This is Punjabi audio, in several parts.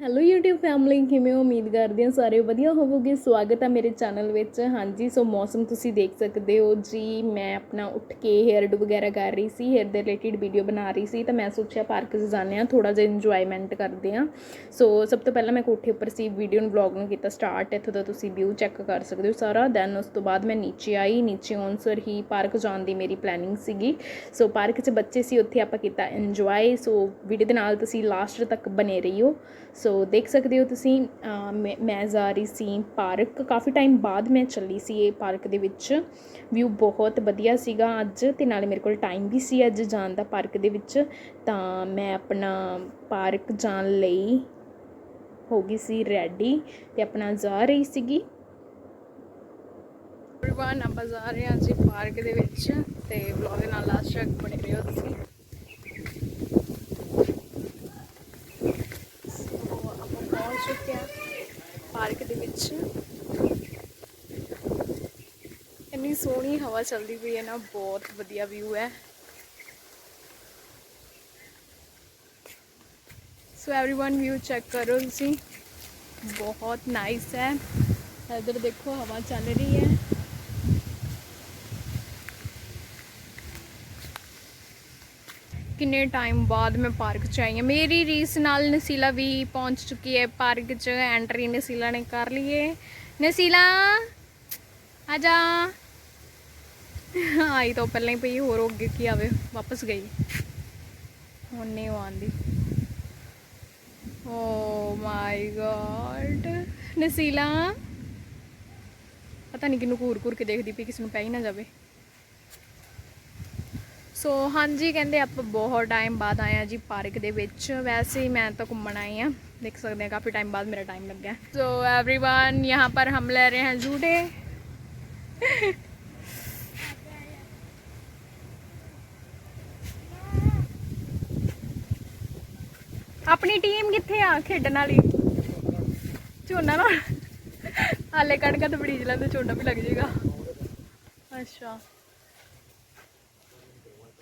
ਹੈਲੋ YouTube ਫੈਮਿਲੀ ਕਿਵੇਂ ਹੋ? ਉਮੀਦ ਕਰਦੇ ਹਾਂ ਸਾਰੇ ਵਧੀਆ ਹੋਵੋਗੇ। ਸਵਾਗਤ ਹੈ ਮੇਰੇ ਚੈਨਲ ਵਿੱਚ। ਹਾਂਜੀ ਸੋ ਮੌਸਮ ਤੁਸੀਂ ਦੇਖ ਸਕਦੇ ਹੋ। ਜੀ, ਮੈਂ ਆਪਣਾ ਉੱਠ ਕੇ ਹੇਅਰ ਡੂ ਵਗੈਰਾ ਕਰ ਰਹੀ ਸੀ। ਹੇਅਰ ਦੇ ਰਿਲੇਟਡ ਵੀਡੀਓ ਬਣਾ ਰਹੀ ਸੀ, ਤਾਂ ਮੈਂ ਸੋਚਿਆ ਪਾਰਕ 'ਚ ਜਾਂਦੇ ਹਾਂ ਥੋੜਾ ਜਿਹਾ ਇੰਜੋਇਮੈਂਟ ਕਰਦੇ ਹਾਂ। ਸੋ ਸਭ ਤੋਂ ਪਹਿਲਾਂ ਮੈਂ ਕੋਠੇ ਉੱਪਰ ਸੀ ਵੀਡੀਓ ਨੂੰ ਵਲੌਗ ਨੂੰ ਕੀਤਾ ਸਟਾਰਟ ਇੱਥੋਂ ਦਾ ਤੁਸੀਂ ਵਿਊ ਚੈੱਕ ਕਰ ਸਕਦੇ ਹੋ ਸਾਰਾ। ਦੈਨ ਉਸ ਤੋਂ ਬਾਅਦ ਮੈਂ ਨੀਚੇ ਆਈ। ਨੀਚੇ ਆਉਣ ਸਰ ਹੀ ਪਾਰਕ ਜਾਣ ਦੀ ਮੇਰੀ ਪਲੈਨਿੰਗ ਸੀਗੀ। ਸੋ ਪਾਰਕ 'ਚ ਬੱਚੇ ਸੀ, ਉੱਥੇ ਆਪਾਂ ਕੀਤਾ ਇੰਜੋਏ ਸੋ ਵੀਡੀਓ ਦੇ ਨਾਲ ਤੁਸੀਂ ਲਾਸਟ ਤੱਕ ਬਨੇ ਰਹੀਓ। ਸੋ ਦੇਖ ਸਕਦੇ ਹੋ ਤੁਸੀਂ ਮੈਂ ਮੈਂ ਜਾ ਰਹੀ ਸੀ ਪਾਰਕ। ਕਾਫੀ ਟਾਈਮ ਬਾਅਦ ਮੈਂ ਚੱਲੀ ਸੀ ਇਹ ਪਾਰਕ ਦੇ ਵਿੱਚ। ਵਿਊ ਬਹੁਤ ਵਧੀਆ ਸੀਗਾ ਅੱਜ ਅਤੇ ਨਾਲੇ ਮੇਰੇ ਕੋਲ ਟਾਈਮ ਵੀ ਸੀ ਅੱਜ ਜਾਣ ਦਾ ਪਾਰਕ ਦੇ ਵਿੱਚ। ਤਾਂ ਮੈਂ ਆਪਣਾ ਪਾਰਕ ਜਾਣ ਲਈ ਹੋ ਗਈ ਸੀ ਰੈਡੀ ਤੇ ਆਪਣਾ ਜਾ ਰਹੀ ਸੀਗੀ। Everyone, ਆਪਾਂ ਜਾ ਰਹੇ ਹਾਂ ਜੀ ਪਾਰਕ ਦੇ ਵਿੱਚ ਤੇ ਵਲੌਗ ਦੇ ਨਾਲ ਲਾਸਟ ਤੱਕ ਬਣੇ ਰਹੋ ਤੁਸੀਂ ਸੋ ਆਪਾਂ ਪਹੁੰਚ ਚੁੱਕੇ ਹਾਂ ਪਾਰਕ ਦੇ ਵਿੱਚ ਇੰਨੀ ਸੋਹਣੀ ਹਵਾ ਚੱਲਦੀ ਪਈ ਹੈ ਨਾ ਬਹੁਤ ਵਧੀਆ ਵਿਊ ਹੈ ਸੋ एवरीवन ਵਿਊ ਚੈੱਕ ਕਰੋ ਤੁਸੀਂ ਬਹੁਤ ਨਾਈਸ ਹੈ ਇਧਰ ਦੇਖੋ ਹਵਾ ਚੱਲ ਰਹੀ ਹੈ ਕਿੰਨੇ ਟਾਈਮ ਬਾਅਦ ਮੈਂ ਪਾਰਕ ਚ ਆਈ ਹਾਂ। ਮੇਰੀ ਰੀਸ ਨਾਲ ਨਸੀਲਾ ਵੀ ਪਹੁੰਚ ਚੁੱਕੀ ਹੈ ਪਾਰਕ ਚ ਐਂਟਰੀ ਨਸੀਲਾ ਨੇ ਕਰ ਲਈ ਨਸੀਲਾ, ਆ ਜਾ। ਆਈ ਤਾਂ ਪਹਿਲਾਂ ਹੀ ਪਈ, ਹੋਰ ਅੱਗੇ ਕੀ ਆਵੇ, ਵਾਪਸ ਗਈ। ਹੁਣ ਨਹੀਂ ਉਹ ਆਂਦੀ। ਓ ਮਾਈ ਗॉड ਨਸੀਲਾ, ਪਤਾ ਨਹੀਂ ਕਿਨੂੰ ਘੂਰ ਘੂਰ ਕੇ ਦੇਖਦੀ ਪਈ, ਕਿਸ ਨੂੰ ਪੈ ਹੀ ਨਾ ਜਾਵੇ। ਸੋ ਹਾਂਜੀ ਕਹਿੰਦੇ ਆਪਾਂ ਬਹੁਤ ਟਾਈਮ ਬਾਅਦ ਆਏ ਆ ਜੀ ਪਾਰਕ ਦੇ ਵਿੱਚ ਵੈਸੇ ਹੀ मैं तो घूमन आई हाँ देख सकते हैं काफ़ी टाइम बाद मेरा टाइम लग गया तो एवरीवन यहाँ पर हम ले रहे हैं झूठे ਆਪਣੀ ਟੀਮ ਕਿੱਥੇ ਆ ਖੇਡਣ ਵਾਲੀ ਝੋਨਾ ਨਾ ਹਾਲੇ ਕਣਕਾਂ ਤੇ ਬੜੀਜ ਲੈਂਦੇ ਝੋਨਾ ਵੀ ਲੱਗ ਜਾਏਗਾ ਅੱਛਾ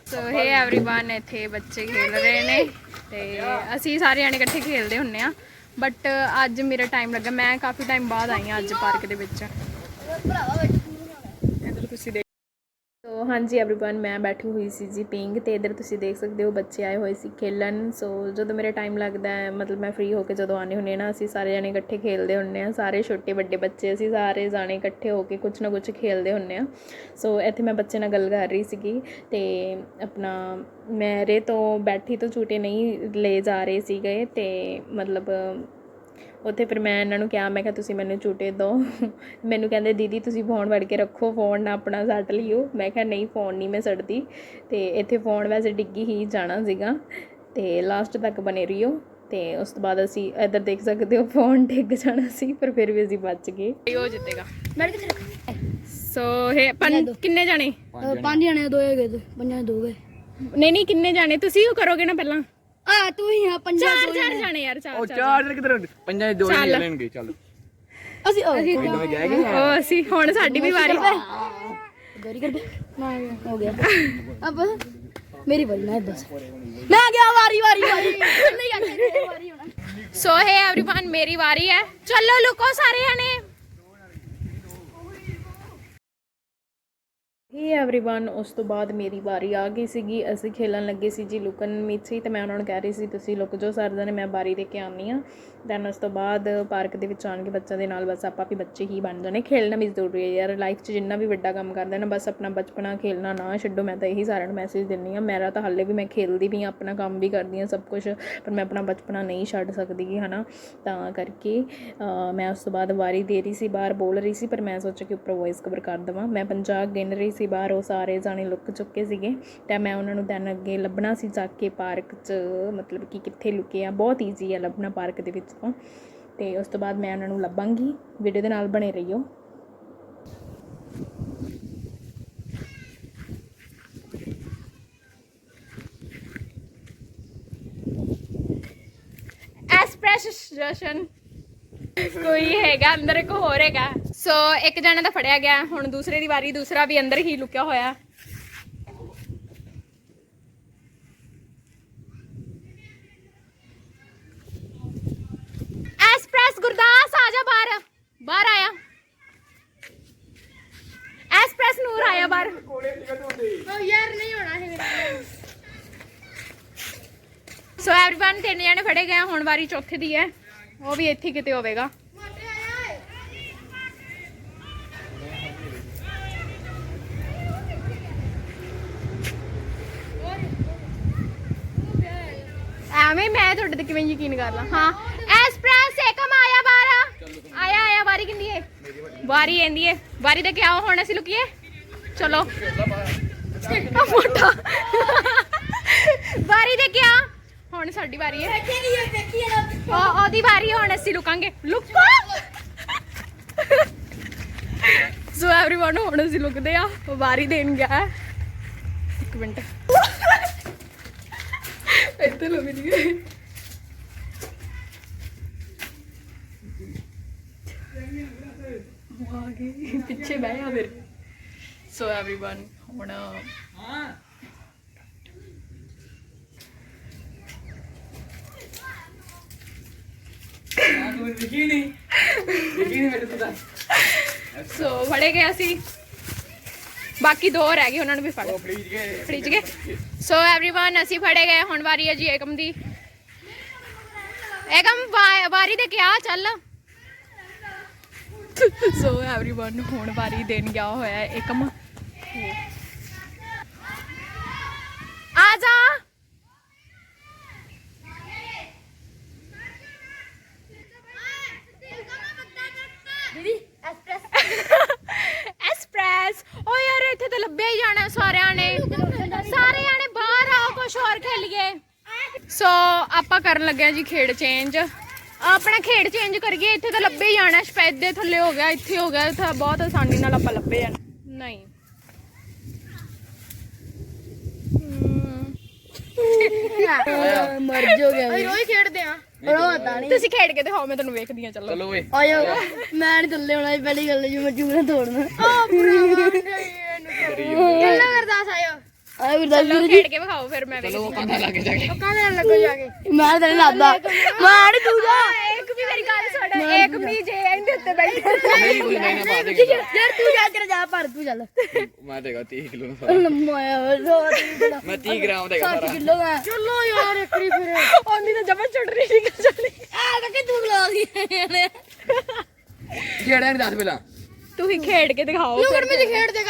ਸੋ ਹੇ एवरीवन ਇੱਥੇ ਬੱਚੇ ਖੇਡ ਰਹੇ ਨੇ ਤੇ ਅਸੀਂ ਸਾਰੇ ਜਾਣੇ ਇਕੱਠੇ ਖੇਡਦੇ ਹੁੰਨੇ ਆ ਬਟ ਅੱਜ ਮੇਰਾ ਟਾਈਮ ਲੱਗਾ ਮੈਂ ਕਾਫੀ ਟਾਈਮ ਬਾਅਦ ਆਈ ਹਾਂ ਅੱਜ ਪਾਰਕ ਦੇ ਵਿੱਚ ਇੱਧਰ ਤੁਸੀਂ ਦੇਖ ਸੋ ਹਾਂਜੀ एवरीवन ਮੈਂ ਬੈਠੀ ਹੋਈ ਸੀ ਜੀ ਪਿੰਗ ਤੇ ਇੱਧਰ ਤੁਸੀਂ ਦੇਖ ਸਕਦੇ ਹੋ ਬੱਚੇ ਆਏ ਹੋਏ ਸੀ ਖੇਲਣ ਸੋ ਜਦੋਂ ਮੇਰਾ ਟਾਈਮ ਲੱਗਦਾ ਹੈ ਮਤਲਬ ਮੈਂ ਫ੍ਰੀ ਹੋ ਕੇ ਜਦੋਂ ਆਨੇ ਹੁੰਨੇ ਨਾ ਅਸੀਂ ਸਾਰੇ ਜਣੇ ਇਕੱਠੇ ਖੇਲਦੇ ਹੁੰਨੇ ਆ ਸਾਰੇ ਛੋਟੇ ਵੱਡੇ ਬੱਚੇ ਅਸੀਂ ਸਾਰੇ ਜਾਣੇ ਇਕੱਠੇ ਹੋ ਕੇ ਕੁਝ ਨਾ ਕੁਝ ਖੇਲਦੇ ਹੁੰਨੇ ਆ ਸੋ ਇੱਥੇ ਮੈਂ ਬੱਚੇ ਨਾਲ ਗੱਲ ਕਰ ਰਹੀ ਸੀਗੀ ਤੇ ਆਪਣਾ ਮੇਰੇ ਤੋਂ ਬੈਠੀ ਤੋਂ ਝੂਟੇ ਨਹੀਂ ਲੈ ਜਾ ਰਹੇ ਸੀਗੇ ਤੇ ਮਤਲਬ ਉੱਥੇ ਫਿਰ ਮੈਂ ਇਹਨਾਂ ਨੂੰ ਕਿਹਾ ਮੈਂ ਕਿਹਾ ਤੁਸੀਂ ਮੈਨੂੰ ਝੂਟੇ ਦਿਓ ਮੈਨੂੰ ਕਹਿੰਦੇ ਦੀਦੀ ਤੁਸੀਂ ਫੋਨ ਵੜ ਕੇ ਰੱਖੋ ਫੋਨ ਨਾ ਆਪਣਾ ਸੱਟ ਲਿਓ। ਮੈਂ ਕਿਹਾ ਨਹੀਂ ਫੋਨ ਨਹੀਂ ਮੈਂ ਸੱਟਦੀ। ਤੇ ਇੱਥੇ ਫੋਨ ਵੈਸੇ ਡਿੱਗੀ ਹੀ ਜਾਣਾ ਸੀਗਾ। ਤੇ ਲਾਸਟ ਤੱਕ ਬਨੇ ਰਹੀਓ। ਤੇ ਉਸ ਤੋਂ ਬਾਅਦ ਅਸੀਂ ਇੱਧਰ ਦੇਖ ਸਕਦੇ ਹੋ ਫੋਨ ਡਿੱਗ ਜਾਣਾ ਸੀ ਪਰ ਫਿਰ ਵੀ ਅਸੀਂ ਬਚ ਗਏ। ਉਹ ਜਿੱਤੇਗਾ। ਮੈਂ ਕਿੱਥੇ ਰੱਖ। ਸੋ ਇਹ ਕਿੰਨੇ ਜਾਣੇ? ਪੰਜ ਜਣੇ ਦੋ ਤੇ ਪੰਜਾਂ ਦੇ ਦੋ ਗਏ। ਨਹੀਂ ਨਹੀਂ ਕਿੰਨੇ ਜਾਣੇ? ਤੁਸੀਂ ਉਹ ਕਰੋਗੇ ਨਾ ਪਹਿਲਾਂ। ਆ ਤੂੰ ਹੀ ਆ ਪੰਜਾਂ ਚਾਰ ਚਾਰ ਜਾਣੇ ਯਾਰ ਚਾਰ ਉਹ ਚਾਰ ਕਿਧਰ ਪੰਜਾਂ ਦੇ ਦੋ ਹੀ ਲੈਣਗੇ ਚੱਲ ਅਸੀਂ ਅਸੀਂ ਦੋਵੇਂ ਜਾਏ ਗਏ ਉਹ ਅਸੀਂ ਹੁਣ ਸਾਡੀ ਵੀ ਵਾਰੀ ਗੋਰੀ ਕਰ ਹੋ ਗਿਆ ਅਬ ਮੇਰੀ ਵਾਰੀ ਨਾ ਦੱਸ ਮੈਂ ਆ ਗਿਆ ਵਾਰੀ ਵਾਰੀ ਵਾਰੀ ਨਹੀਂ ਜਾਂਦੇ ਵਾਰੀ ਹੋਣਾ ਸੋ ਹੈ एवरीवन ਮੇਰੀ ਵਾਰੀ ਹੈ ਚਲੋ ਲੁਕੋ ਸਾਰੇ ਜਣੇ ਹੀ एवरीवन ਉਸ ਤੋਂ ਬਾਅਦ ਮੇਰੀ ਵਾਰੀ ਆ ਗਈ ਸੀਗੀ ਅਸੀਂ ਖੇਲਣ ਲੱਗੇ ਸੀ ਜੀ ਲੁਕਣ ਮਿੱਛੀ ਤੇ ਮੈਂ ਉਹਨਾਂ ਨੂੰ ਕਹਿ ਰਹੀ ਸੀ ਤੁਸੀਂ ਲੁਕ ਜਾਓ ਸਰ ਜਣੇ ਮੈਂ ਬਾਰੀ ਦੇ ਕੇ ਆਉਣੀ ਆ ਦੈਨ ਉਸ ਤੋਂ ਬਾਅਦ ਪਾਰਕ ਦੇ ਵਿੱਚ ਆਣ ਕੇ ਬੱਚਿਆਂ ਦੇ ਨਾਲ, ਬਸ ਆਪਾਂ ਵੀ ਬੱਚੇ ਹੀ ਬਣ ਜਾਣੇ। ਖੇਡਣਾ ਵੀ ਜ਼ਰੂਰੀ ਹੈ ਯਾਰ ਲਾਈਫ 'ਚ ਜਿੰਨਾ ਵੀ ਵੱਡਾ ਕੰਮ ਕਰਦੇ ਨਾ, ਬਸ ਆਪਣਾ ਬਚਪਨਾ ਖੇਲਣਾ ਨਾ ਛੱਡੋ। ਮੈਂ ਤਾਂ ਇਹੀ ਸਾਰਿਆਂ ਨੂੰ ਮੈਸੇਜ ਦਿੰਨੀ ਆ ਮੇਰਾ ਤਾਂ ਹਾਲੇ ਵੀ ਮੈਂ ਖੇਲਦੀ ਵੀ ਆ ਆਪਣਾ ਕੰਮ ਵੀ ਕਰਦੀ ਆ ਸਭ ਕੁਝ ਪਰ ਮੈਂ ਆਪਣਾ ਬਚਪਨਾ ਨਹੀਂ ਛੱਡ ਸਕਦੀ ਗੀ ਹਨਾ? ਤਾਂ ਕਰਕੇ ਮੈਂ ਉਸ ਤੋਂ ਬਾਅਦ ਵਾਰੀ ਦੇ ਰਹੀ ਸੀ, ਬਾਹਰ ਬੋਲ ਰਹੀ ਸੀ, ਪਰ ਮੈਂ ਸੋਚਿਆ ਕਿ ਉੱਪਰ ਵੌਇਸ ਕਵਰ ਕਰ ਦਵਾਂ। ਮੈਂ 50 ਗਿਣ ਰਹੀ ਸੀ ਬਾਹਰ, ਉਹ ਸਾਰੇ ਜਾਣੇ ਲੁੱਕ ਚੁੱਕੇ ਸੀਗੇ। ਤੇ ਮੈਂ ਉਹਨਾਂ ਨੂੰ ਦੈਨ ਅੱਗੇ ਲੱਭਣਾ ਸੀ, ਜਾ ਕੇ ਪਾਰਕ 'ਚ, ਮਤਲਬ ਕਿ ਕਿੱਥੇ ਲੁਕੇ ਆ, ਬਹੁਤ ਈਜ਼ੀ ਆ ਲੱਭਣਾ ਪਾਰਕ ਦੇ ਵਿੱਚ। ਤੋਂ ਤੇ ਉਸ ਤੋਂ ਬਾਅਦ ਮੈਂ ਉਹਨਾਂ ਨੂੰ ਲੱਭਾਂਗੀ। ਵੀਡੀਓ ਦੇ ਨਾਲ ਬਣੇ ਰਹੀਓ। ਐਸਪ੍ਰੈਸ਼ਨ ਕੋਈ ਹੈਗਾ, ਅੰਦਰ ਇੱਕ ਹੋਰ ਹੈਗਾ। ਸੋ ਇੱਕ ਜਣਾ ਤਾਂ ਫੜਿਆ ਗਿਆ। ਹੁਣ ਦੂਸਰੇ ਦੀ ਵਾਰੀ, ਦੂਸਰਾ ਵੀ ਅੰਦਰ ਹੀ ਲੁਕਿਆ ਹੋਇਆ। ਗੁਰਦਾਸ ਆ ਜਾ ਬਾਹਰ। ਬਾਹਰ ਆਇਆ। ਐਸਪ੍ਰੈਸ ਨੂਰ ਆਇਆ ਬਾਹਰ। ਯਾਰ ਨਹੀਂ ਹੋਣਾ ਹੈ ਸੋ एवरीवन ਤਿੰਨ ਜਣੇ ਫੜੇ ਗਏ ਹੁਣ ਵਾਰੀ ਚੌਥੇ ਦੀ ਹੈ। ਉਹ ਵੀ ਇੱਥੇ ਕਿਤੇ ਹੋਵੇਗਾ। ਮੈਂ ਤੁਹਾਡੇ ਤੇ ਕਿਵੇਂ ਯਕੀਨ ਕਰ ਲਾਂ ਹਾਂ। ਵਾਰੀ ਆਂਦੀ ਹੈ ਵਾਰੀ ਦੇ ਕੇ ਆਓ ਹੁਣ ਅਸੀਂ ਲੁਕੀਏ ਚਲੋ ਆ ਮੋਟਾ ਵਾਰੀ ਦੇ ਕੇ ਆ ਹੁਣ ਸਾਡੀ ਵਾਰੀ ਹੈ ਉਹ ਉਹਦੀ ਵਾਰੀ ਹੈ, ਹੁਣ ਅਸੀਂ ਲੁਕਾਂਗੇ ਲੁਕੋ ਸੋ एवरीवन ਹੁਣ ਅਸੀਂ ਲੁਕਦੇ ਆ ਉਹ ਵਾਰੀ ਦੇਣ ਗਿਆ ਹੈ। ਇੱਕ ਮਿੰਟ ਇੱਥੇ ਲੁਕ ਜੀ ਆ ਗਈ ਪਿੱਛੇ ਬਹਿ ਜਾ ਫਿਰ ਸੋ एवरीवन ਹੁਣ ਲਿਖੀ ਨਹੀਂ ਲਿਖੀ ਨਹੀਂ ਮੇਰੇ ਤੋਂ ਤਾਂ ਸੋ ਫੜੇ ਗਏ ਅਸੀਂ ਬਾਕੀ ਦੋ ਰਹਿ ਗਏ ਉਹਨਾਂ ਨੂੰ ਵੀ ਫੜ ਉਹ ਪਲੀਜ਼ ਗਏ ਫੜੀਜ ਗਏ ਸੋ एवरीवन ਅਸੀਂ ਫੜੇ ਗਏ ਹੁਣ ਵਾਰੀ ਹੈ ਜੀ ਏਕਮ ਦੀ ਏਕਮ ਵਾ- ਵਾਰੀ ਦੇ ਕਿਆ ਚੱਲ ਸੋ एवरीवन ਹੁਣ ਵਾਰੀ ਦੇਣ ਗਿਆ ਹੋਇਆ ਹੈ ਏਕਮ ਆ ਜਾ ਦੀਦੀ ਐਸਪ੍ਰੈਸ ਐਕਸਪ੍ਰੈਸ ਓ ਯਾਰ ਇੱਥੇ ਤਾਂ ਲੱਭਿਆ ਹੀ ਜਾਣਾ ਸਾਰਿਆਂ ਨੇ ਸਾਰੇ ਜਾਣੇ ਬਾਹਰ ਆਓ ਕੁਝ ਹੋਰ ਖੇਲੀਏ ਸੋ ਆਪਾਂ ਕਰਨ ਲੱਗੇ ਆ ਜੀ ਖੇਡ ਚੇਂਜ ਆਪਣਾ ਖੇਡ ਚੇਂਜ ਕਰੀਏ ਇੱਥੇ ਤਾਂ ਲੱਭੇ ਹੀ ਜਾਣਾ ਸਪੈਦ ਦੇ ਥੱਲੇ ਹੋ ਗਿਆ ਇੱਥੇ ਹੋ ਗਿਆ ਇੱਥੇ ਬਹੁਤ ਆਸਾਨੀ ਨਾਲ ਆਪਾਂ ਲੱਭੇ ਜਾਣਾ। ਨਹੀਂ। ਮਰ ਜਾਓਗੇ ਅਸੀਂ ਰੋਜ਼ ਖੇਡਦੇ ਆ ਰੋਜ਼ ਤਾਂ ਨਹੀਂ। ਤੁਸੀਂ ਖੇਡ ਕੇ ਦਿਖਾਓ ਮੈਂ ਤੁਹਾਨੂੰ ਵੇਖਦੀ ਆ ਚਲੋ। ਚਲੋ ਓਏ। ਆਇਓ। ਮੈਂ ਨਹੀਂ ਥੱਲੇ ਹੋਣਾ ਪਹਿਲੀ ਗੱਲ ਜੀ ਮੈਂ ਚੂਨਾ ਤੋੜਨਾ। ਕਿੰਨਾ ਕਰਦਾ ਸਾਇਓ ਆਏ ਵੀਰ ਚਲੋ ਖੇਡ ਕੇ ਦਿਖਾਓ ਫਿਰ ਮੈਂ ਵੇਖਦੀ ਲਾ ਜਾ ਲੱਗੋ ਜਾ ਕੇ। ਤੂੰ ਜਾ। ਇੱਕ ਵੀ ਮੇਰੀ ਗੱਲ ਸੁਣ ਇੱਕ ਵੀ ਜੇ ਇਹਦੇ ਉੱਤੇ ਬੈਠੇ। ਨਹੀਂ ਤੂੰ ਨਹੀਂ ਨਾ ਪਾ ਦੇ ਯਾਰ ਤੂੰ ਜਾ ਤੇਰਾ ਜਾ ਪਰ ਤੂੰ ਚੱਲ। ਮੈਂ ਦੇਗਾ 30 ਕਿਲੋ ਦਾ ਸਾਰਾ। ਲੰਮਾ ਆ ਰੋ ਮੈਂ 30 ਗ੍ਰਾਮ ਦੇਗਾ 60 ਸਾਰਾ। ਕਿਲੋ ਦਾ। ਚਲੋ ਯਾਰ ਇੱਕ ਵਾਰੀ ਫਿਰ। ਉਹਨੀ ਤਾਂ ਜਮਾ ਛੁੱਟ ਰਹੀ ਸੀ ਜਾਣੀ। ਆ ਤਾਂ ਕਿ ਤੂੰ ਲਾ ਦੀ ਜਿਹੜਾ ਨਹੀਂ ਦੱਸ ਪਹਿਲਾਂ। ਤੁਸੀਂ ਖੇਡ ਕੇ ਦਿਖਾਓ ਤੂੰ ਗਰਮੀ ਚ ਖੇਡਦੇ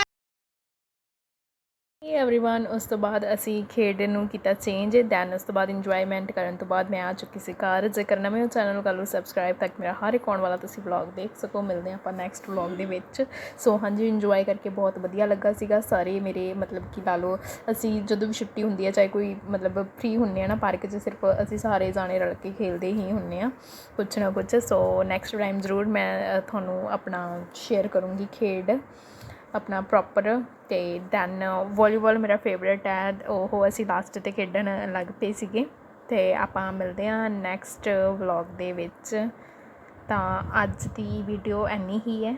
ਹੇ एवरीवन ਉਸ ਤੋਂ ਬਾਅਦ ਅਸੀਂ ਖੇਡ ਨੂੰ ਕੀਤਾ ਚੇਂਜ ਦੈਨ ਉਸ ਤੋਂ ਬਾਅਦ ਇੰਜੋਇਮੈਂਟ ਕਰਨ ਤੋਂ ਬਾਅਦ ਮੈਂ ਆ ਚੁੱਕੀ ਸੀ ਘਰ ਜੇਕਰ ਨਵੇਂ ਹੋ ਚੈਨਲ ਨੂੰ ਕਰ ਲਓ ਸਬਸਕ੍ਰਾਈਬ ਤਾਂ ਕਿ ਮੇਰਾ ਹਰ ਇੱਕ ਆਉਣ ਵਾਲਾ ਤੁਸੀਂ ਵਲੌਗ ਦੇਖ ਸਕੋ ਮਿਲਦੇ ਹਾਂ ਆਪਾਂ ਨੈਕਸਟ ਵਲੌਗ ਦੇ ਵਿੱਚ ਸੋ ਹਾਂਜੀ ਇੰਜੋਏ ਕਰਕੇ ਬਹੁਤ ਵਧੀਆ ਲੱਗਾ ਸੀਗਾ ਸਾਰੇ ਮੇਰੇ ਮਤਲਬ ਕਿ ਲਾ ਲਓ ਅਸੀਂ ਜਦੋਂ ਵੀ ਛੁੱਟੀ ਹੁੰਦੀ ਹੈ ਚਾਹੇ ਕੋਈ ਮਤਲਬ ਫ੍ਰੀ ਹੁੰਨੇ ਆ ਨਾ ਪਾਰਕ 'ਚ ਸਿਰਫ ਅਸੀਂ ਸਾਰੇ ਜਾਣੇ ਰਲ ਕੇ ਖੇਲਦੇ ਹੀ ਹੁੰਨੇ ਆ ਕੁਛ ਨਾ ਕੁਛ ਸੋ ਨੈਕਸਟ ਟਾਈਮ ਜ਼ਰੂਰ ਮੈਂ ਅ, ਤੁਹਾਨੂੰ ਆਪਣਾ ਸ਼ੇਅਰ ਕਰੂੰਗੀ ਖੇਡ ਆਪਣਾ ਪ੍ਰੋਪਰ ਅਤੇ ਦੈਨ ਵਾਲੀਬਾਲ ਮੇਰਾ ਫੇਵਰੇਟ ਹੈ। ਉਹ ਅਸੀਂ ਲਾਸਟ ਤੇ ਖੇਡਣ ਲੱਗ ਪਏ ਸੀਗੇ। ਅਤੇ ਆਪਾਂ ਮਿਲਦੇ ਹਾਂ ਨੈਕਸਟ ਵਲੋਗ ਦੇ ਵਿੱਚ। ਤਾਂ ਅੱਜ ਦੀ ਵੀਡੀਓ ਇੰਨੀ ਹੀ ਹੈ।